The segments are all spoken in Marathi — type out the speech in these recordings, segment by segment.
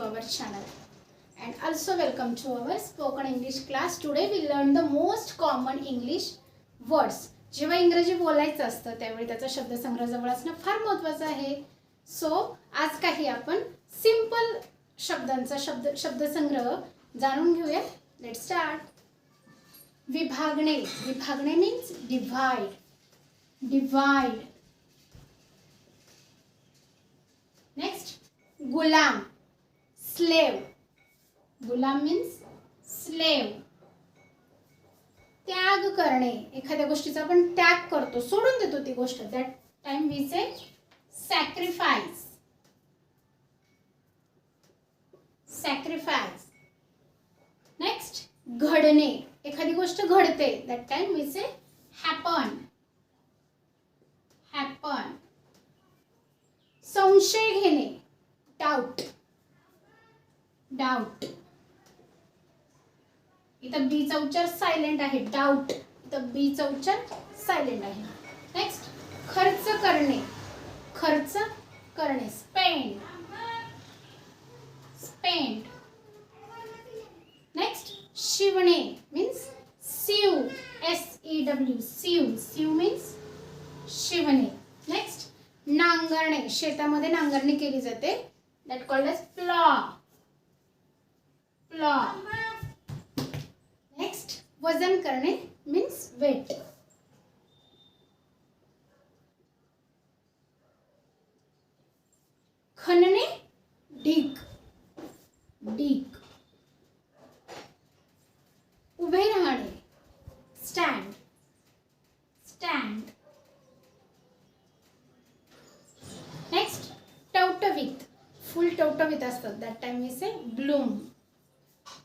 to our channel. And also welcome to our spoken English class. Today we learn the most common English words. जेव्हा इंग्रजी बोलायचं असतं त्यावेळी त्याचा शब्दसंग्रह जवळ असणं फार महत्त्वाचं आहे. सो आज काही आपण सिंपल शब्दांचा शब्द शब्दसंग्रह जाणून घेऊया लेट स्टार्ट विभागणे. विभागणे मीन्स डिव्हाइड डिव्हाइड नेक्स्ट गुलाम. स्लेव. गुलाम मीन्स स्लेव त्याग करणे. एखाद्या गोष्टीचा आपण त्याग करतो. सोडून देतो ती गोष्ट. That time we say sacrifice sacrifice next घडणे. एखादी गोष्ट घडते. That time we say happen happen संशय घेणे. डाऊट डाऊट इथं बीचा उच्चार सायलेंट आहे. डाऊट इथं बीचा उच्चार सायलेंट आहे. नेक्स्ट खर्च करणे. खर्च करणे. स्पेंड स्पेंड नेक्स्ट शिवणे. Means sew S E W sew sew means शिवणे. नेक्स्ट नांगरणे. शेतामध्ये नांगरणी केली जाते. That called as plough plough next वजन करणे मीन्स वेट खणणे ढीक. ढीक. उभे राहणे स्टँड स्टँड नेक्स्ट टवटवीत. फुल टवटवीत असतात. That time we say bloom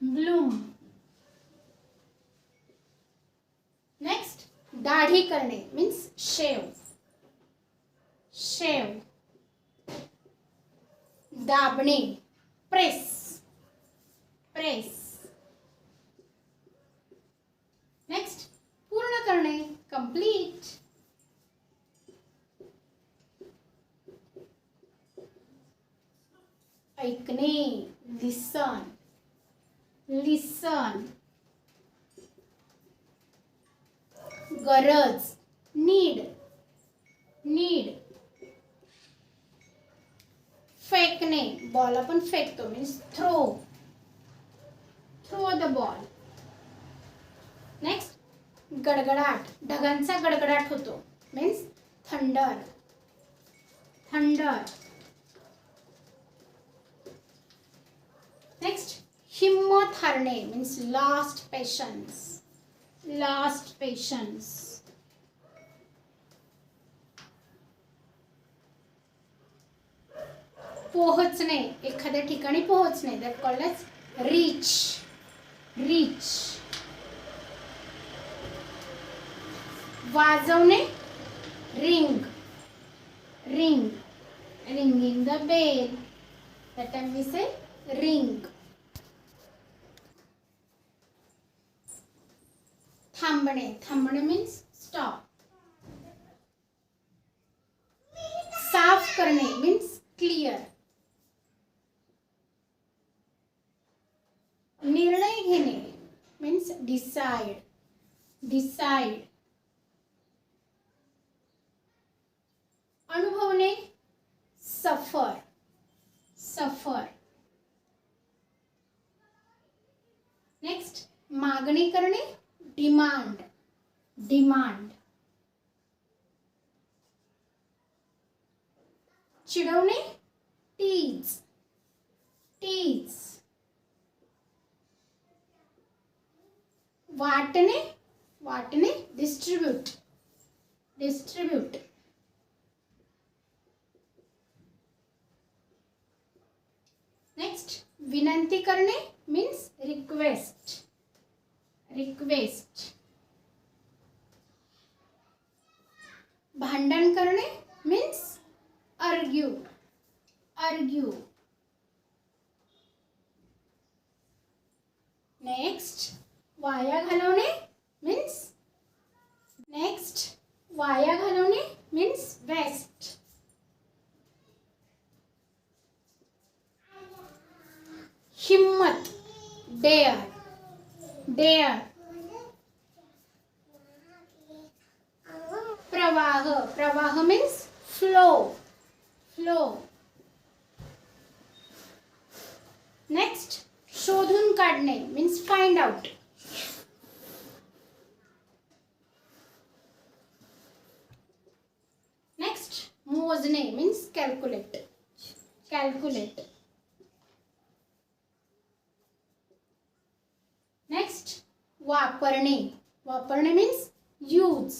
bloom. Next दाढी करणे मीन्स शेव शेव दाबणे. प्रेस प्रेस नेक्स्ट पूर्ण करणे कंप्लीट ऐकणे लिसन लिसन. गरज. नीड. नीड. फेकणे. बॉल आपण फेकतो means throw throw the ball next गडगडाट. ढगांचा गडगडाट होतो मीन्स थंडर थंडर नेक्स्ट हिम्मत हारणे means last patience last patience पोहोचणे एखाद्या ठिकाणी पोहोचणे that call as reach reach वाजवणे ring ring ringing the bell that time we say ring थांबणे. थांबणे मीन्स स्टॉप साफ करणे मीन्स क्लिअर निर्णय घेणे मीन्स डिसाइड डिसाइड अनुभवणे सफर. सफर. नेक्स्ट मागणी करणे डिमांड डिमांड चिडवणे टीज टीज वाटणे वाटणे डिस्ट्रीब्यूट डिस्ट्रीब्यूट नेक्स्ट विनंती करणे मीन्स रिक्वेस्ट रिक्वेस्ट। भांडण करणे मीन्स अर्ग्यू अर्ग्यू नेक्स्ट वाया घालवणे मीन्स नेक्स्ट वाया घालवणे मीन्स वेस्ट हिम्मत डेअर प्रवाह प्रवाह मीन्स फ्लो फ्लो नेक्स्ट शोधून काढणे मीन्स फाइंड आउट नेक्स्ट मोजणे मीन्स कॅल्क्युलेट कॅल्क्युलेट नेक्स्ट वापरणे. वापरणे मीन्स यूज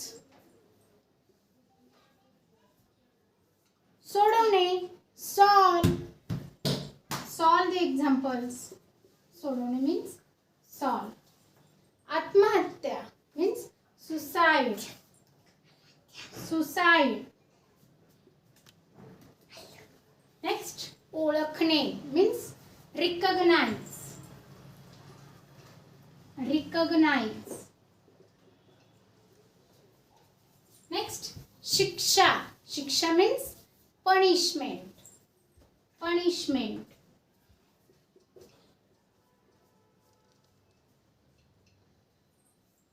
सोडवणे. सॉल्व सॉल्व द एक्झाम्पल्स सोडवणे मीन्स सॉल्व आत्महत्या मीन्स सुसाईड सुसाईड नेक्स्ट ओळखणे मीन्स रिकग्नाइज रिकग्नाइज नेक्स्ट शिक्षा शिक्षा मीन्स पनिशमेंट पनिशमेंट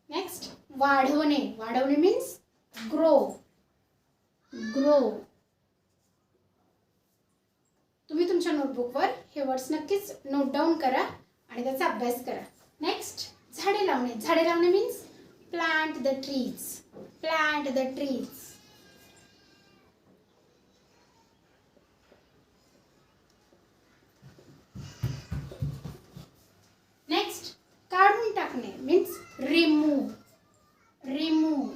नेक्स्ट वाढवणे वाढवणे मीन्स ग्रो ग्रो तुम्ही तुमच्या नोटबुकवर हे वर्ड्स नक्कीच नोट डाऊन करा आणि त्याचा अभ्यास करा. नेक्स्ट झाडे लावणे. झाडे लावणे means plant the trees plant the trees next काढून टाकणे. मीन्स रिमूव्ह रिमूव्ह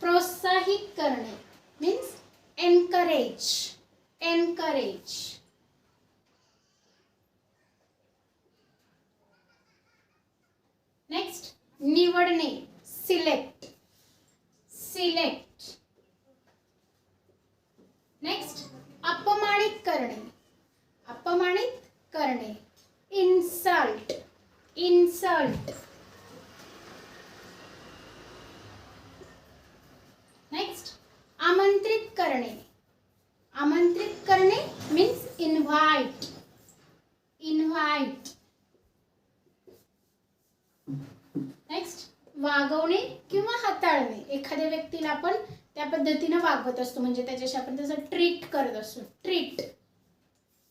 प्रोत्साहित करणे. मीन्स एनकरेज एनकरेज नेक्स्ट निवडणे सिलेक्ट सिलेक्ट नेक्स्ट अपमानित करणे अपमानित करणे इन्सल्ट इन्सल्ट एखाद्या व्यक्तीला आपण त्या पद्धतीनं वागवत असतो. म्हणजे त्याच्याशी आपण त्याचं ट्रीट करत असतो. ट्रीट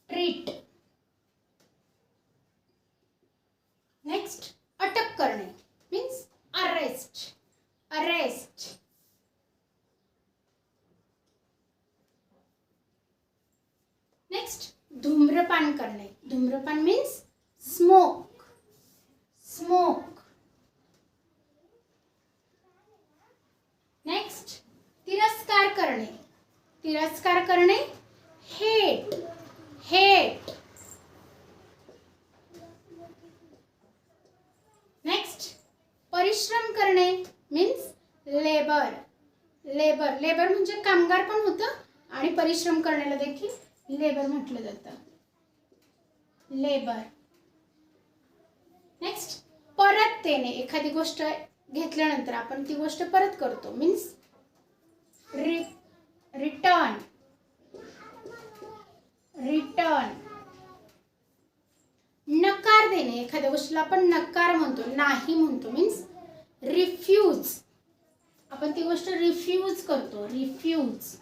ट्रीट नेक्स्ट अटक करणे. मीन्स अरेस्ट अरेस्ट नेक्स्ट धूम्रपान करणे. धूम्रपान मीन्स स्मोक स्मोक नेक्स्ट तिरस्कार करणे तिरस्कार करणे हेट हेट नेक्स्ट परिश्रम करणे मीन्स लेबर लेबर लेबर म्हणजे कामगार पण होतं आणि परिश्रम करण्याला देखील लेबर म्हटलं जातं. लेबर नेक्स्ट परत देणे. एखादी गोष्ट घेतल्यानंतर आपण ती गोष्ट परत करतो. मीन्स रि रिटर्न रिटर्न नकार देणे एखाद्या गोष्टीला आपण नकार म्हणतो नाही म्हणतो. मीन्स रिफ्यूज आपण ती गोष्ट रिफ्यूज करतो. रिफ्यूज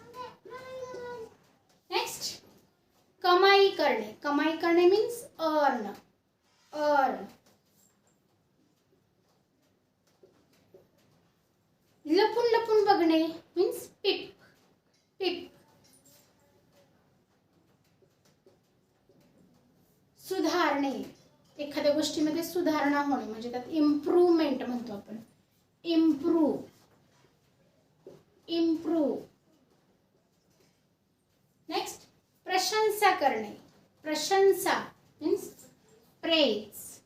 नेक्स्ट कमाई करणे. कमाई करणे मीन्स अर्न अर्न होणे म्हणजे त्यात इम्प्रूव्हमेंट म्हणतो आपण. इम्प्रूव्ह इम्प्रूव्ह नेक्स्ट प्रशंसा करणे. प्रशंसा मीन्स प्रेज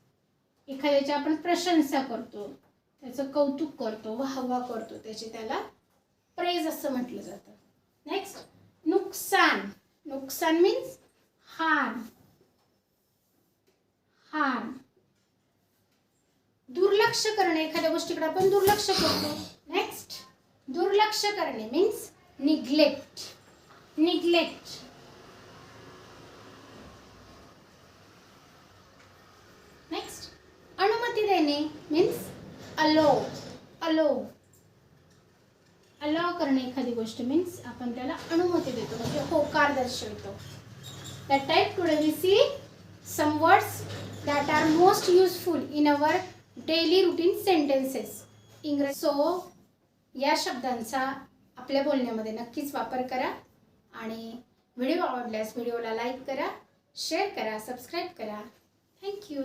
एखाद्याची आपण प्रशंसा करतो. त्याचं कौतुक करतो वाहवा करतो त्याचे त्याला प्रेज असं म्हटलं जातं. नेक्स्ट नुकसान. नुकसान मीन्स हार्म हार्म दुर्लक्ष करणे एखाद्या गोष्टीकडे आपण दुर्लक्ष करतो. नेक्स्ट दुर्लक्ष करणे मीन्स निग्लेक्ट निग्लेक्ट नेक्स्ट अनुमती देणे मीन्स अलो अलो अलो करणे एखादी गोष्ट मीन्स आपण त्याला अनुमती देतो म्हणजे होकार दर्शवितो. That type today we see some words that are most useful in our daily routine sentences. इंग्रज. सो या शब्दांचा आपल्या बोलण्यामध्ये नक्कीच वापर करा आणि व्हिडिओ आवडल्यास व्हिडिओला लाईक करा शेअर करा सबस्क्राईब करा. थँक्यू